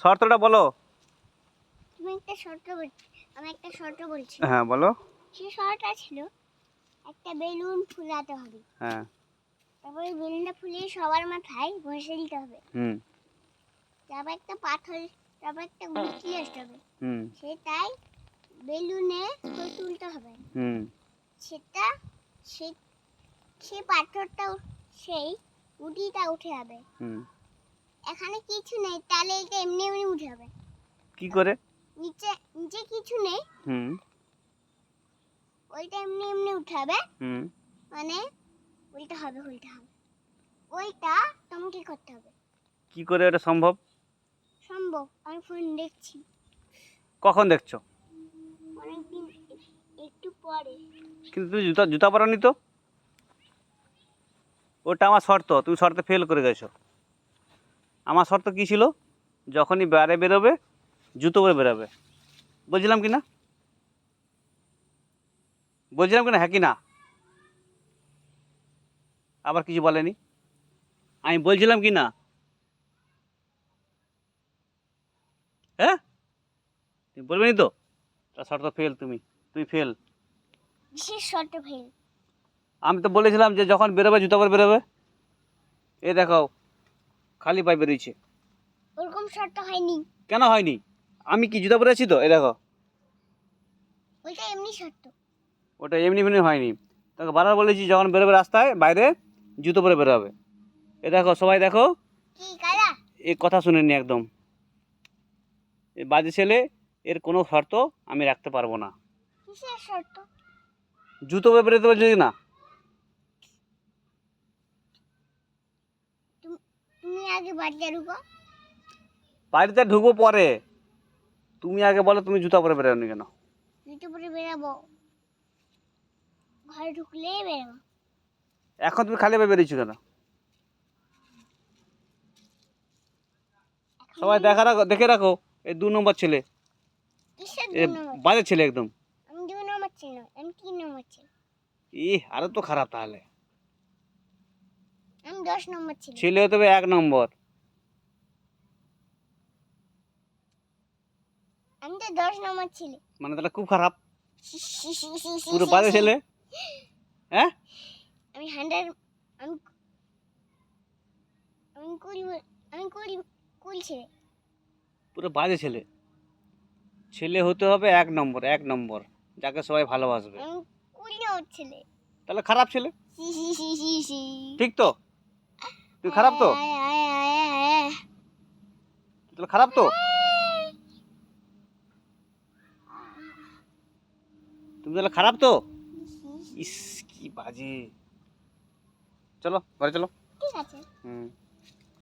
শর্তটা বলো। তুমি একটা শর্ত বলছি আমি একটা শর্ত বলছি। হ্যাঁ বলো। সে শর্টটা ছিল একটা বেলুন ফুলাতে হবে। হ্যাঁ। তারপরে বেলুনটা ফুলিয়ে সবার মাথায় বসে দিতে হবে। হুম। তারপর একটা পাথর তারপর একটা গুটি আসতে হবে। হুম। সেটাই বেলুনে তুলতে হবে। হুম। সেটা সে সেই পাথরটা সেই গুটিটা উঠে যাবে। হুম। এখানে কিছু নেই তাহলে এটা এমনি এমনি উঠে যাবে কি করে? নিচে নিচে কিছু নেই। হুম। ওইটা এমনি এমনি উঠে যাবে হুম। মানে উল্টা হবে উল্টা হবে। ওইটা তোমাকে করতে হবে। কি করে এটা সম্ভব? সম্ভব আমি ফোন দেখছি। কখন দেখছ? অনেকদিন একটু পরে। কিন্তু তুমি জুতা জুতা পরনি তো? ওটা আমার শর্ত তুমি শর্তে ফেল করে গেছো। আমার শর্ত কী ছিল? যখনই বাইরে বেরোবে জুতো করে বেরোবে। বলছিলাম কি না? বলছিলাম কি না? হ্যাঁ কি না? আবার কিছু বলেনি? আমি বলছিলাম কি না? হ্যাঁ? তুমি বলবেনি তো? তা শর্ত ফেল তুমি। তুমি ফেল শর্ত ফেল আমি তো বলেছিলাম যে যখন বেরোবে জুতো পরে বেরোবে। এ দেখাও খালি পায়ে বেরিয়েছে ওরকম শর্ত হয়নি। কেন হয়নি? আমি কি জুতো পরে আছি তো? এ দেখো। ওইটা এমনি শর্ত। ওটা এমনি এমনি হয়নি। তাকে বারবার বলেছি যখন বেরোবে রাস্তায় বাইরে জুতো পরে বেরোবে। এ দেখো সবাই দেখো। কি কালা? এ কথা শুনেনি একদম। এ বাজে ছেলে এর কোনো শর্ত আমি রাখতে পারব না। কিসের শর্ত? জুতো পরে বেরোতে বলছি না তুমি আগে বাড়িতে ঢুকো। বাড়িতে ঢুকবো পরে? তুমি আগে বলো তুমি জুতো পরে বেরোনি কেন? জুতো পরে বেরাবো। ঘরে ঢুকলেই বেরাবো। এখন তুমি খালি পায়ে বেরিয়েছো কেন? সবাই দেখা রাখো দেখে রাখো এই দু নম্বর ছেলে। এ বাজে ছেলে একদম। আমি দু নম্বর ছিল আমি তিন নম্বর ছিল। ই আরও তো খারাপ তাহলে। দশ নম্বর ছিল। হবে এক নম্বর। আমি তো দশ নম্বর ছিল। মানে তাহলে খুব খারাপ। পুরো বাজে ছেলে। হ্যাঁ? আমি হান্ড্রেড আমি আমি কুড়ি আমি কুড়ি কুড়ি ছেলে। পুরো বাজে ছেলে। ছেলে হতে হবে এক নম্বর এক নম্বর। যাকে সবাই ভালোবাসবে। কুড়ি নম্বর ছেলে। তাহলে খারাপ ছেলে। ঠিক তো? তুই খারাপ তো আয়, আয়, আয়, আয়, আয়। তাহলে খারাপ তো তুমি তাহলে খারাপ তো ইস কি বাজে চলো ঘরে চলো ঠিক আছে হুম